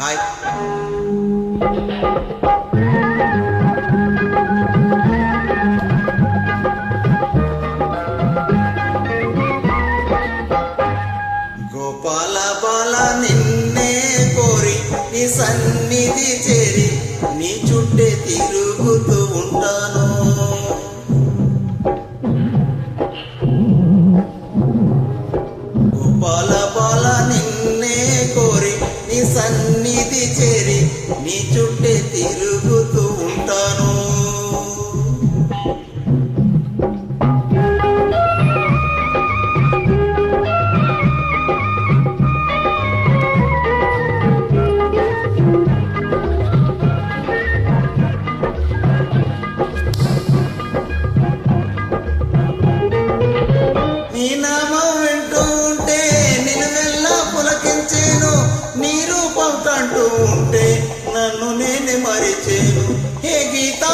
Hi. Gopala బాల నిన్నే కోరి నీ సన్నిధి చేరి నీ చుట్టే తిరుగుతూ ఉంటాను. నీ చుట్టే తిరుగుతూ ఉంటాను. నీ నా మరిచేను. హే గీతా!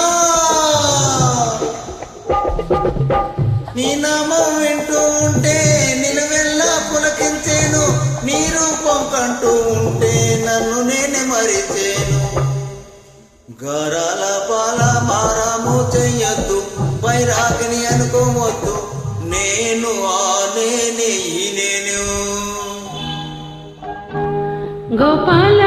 నీ నామం వింటూ ఉంటే నిలువెల్లా పులకించేను. నీ రూపం కంటూ ఉంటే నన్ను నేనే మరిచేను. గరాల బాల మారాము చెయ్యొద్దు వైరాగిని అనుకోవద్దు. నేను ఆ నేనే ఈ నేను. గోపాల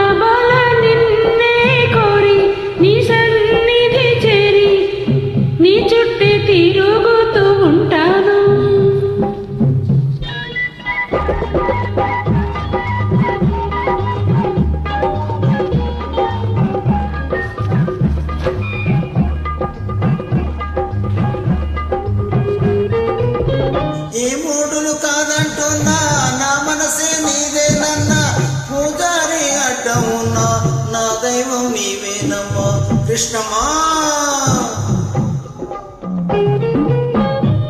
కృష్ణమా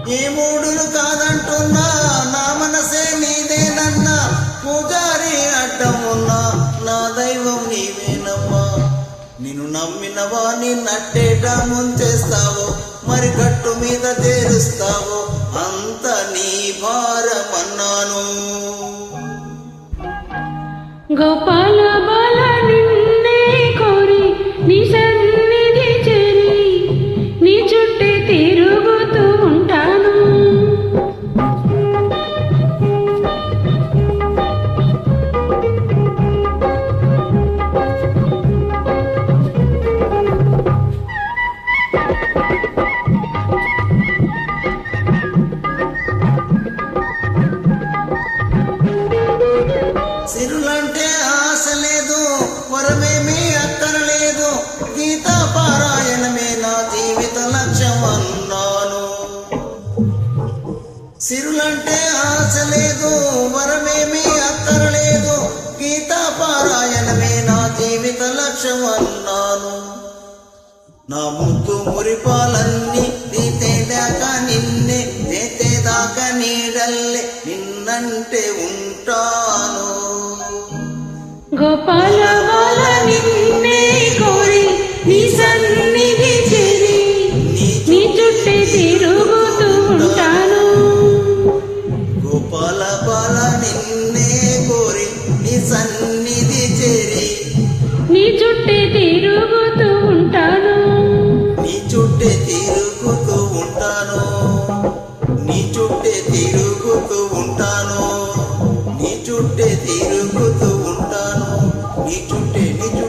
ఈ మూడులు కాదంటున్నా నా మనసే నీదేనన్నా పూజారి అడ్డమున్నా నా దైవం నీవేనమ్మా. నిన్ను నమ్మిన వాణి నట్టేట ముంచేస్తావు మరి గట్టు మీద తేరుస్తావు అంత నీ భారమన్నాను. గోపాల సిరులంటే ఆశ లేదు వరమేమీ అక్కరలేదు. గీతా పారాయణమే నా జీవిత లక్ష్యం అన్నాను. సిరులంటే ఆశ లేదు వరమేమీ అక్కరలేదు. గీతా పారాయణమే నా జీవిత లక్ష్యం అన్నాను. నా ముద్దు మురిపాలన్నీ తీతేదాకా నిన్నే చేతేదాకా నీడల్లే నిన్నంటే ఉంటాను. గోపాల నిన్నే కోరి నీ సన్ని నీ చుట్టే తిరుగుతూ ఉంటాను. నీ చుట్టే తిరుగుతూ ఉంటాను. నీ చుట్టే నీ